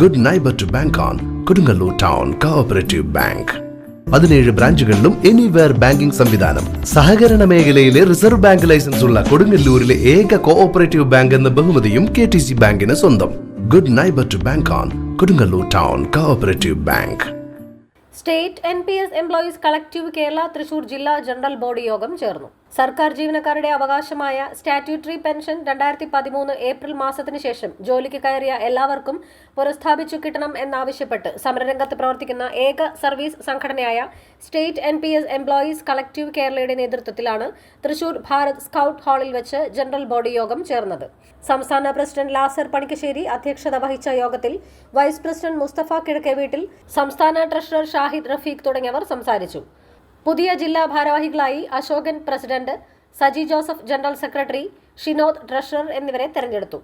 Good neighbour to bank on Kodungallur town cooperative bank പതിനേഴ് ബ്രാഞ്ചുകളിലും anywhere banking സംവിധാനം. സഹകരണ മേഖലയിലെ റിസർവ് ബാങ്ക് ലൈസൻസ് ഉള്ള കൊടുങ്ങല്ലൂരിലെ ഏക കോഓപ്പറേറ്റീവ് ബാങ്ക് എന്ന ബഹുമതിയും കെ ടി സി ബാങ്കിന് സ്വന്തം. Good neighbour to bank on Kodungallur town cooperative bank state N P S employees collective Kerala Thrissur ജില്ലാ ജനറൽ ബോഡി യോഗം ചേർന്നു. സർക്കാർ ജീവനക്കാരുടെ അവകാശമായ സ്റ്റാറ്റ്യൂട്ടറി പെൻഷൻ രണ്ടായിരത്തി പതിമൂന്ന് ഏപ്രിൽ മാസത്തിന് ശേഷം ജോലിക്ക് കയറിയ എല്ലാവർക്കും പുനഃസ്ഥാപിച്ചു കിട്ടണം എന്നാവശ്യപ്പെട്ട് സമരരംഗത്ത് പ്രവർത്തിക്കുന്ന ഏക സർവീസ് സംഘടനയായ state N P S employees collective കേരളയുടെ നേതൃത്വത്തിലാണ് തൃശൂർ ഭാരത് സ്കൌട്ട് ഹാളിൽ വെച്ച് ജനറൽ ബോഡി യോഗം ചേർന്നത്. സംസ്ഥാന പ്രസിഡന്റ് ലാസർ പണിക്കശ്ശേരി അധ്യക്ഷത വഹിച്ച യോഗത്തിൽ വൈസ് പ്രസിഡന്റ് മുസ്തഫ കിഴക്കെ വീട്ടിൽ സംസ്ഥാന ട്രഷറർ ഷാഹിദ് റഫീഖ് തുടങ്ങിയവർ സംസാരിച്ചു. പുതിയ ജില്ലാ ഭാരവാഹികളായി Ashokan president Saji Joseph general secretary Shinod treasurer എന്നിവരെ തെരഞ്ഞെടുത്തു.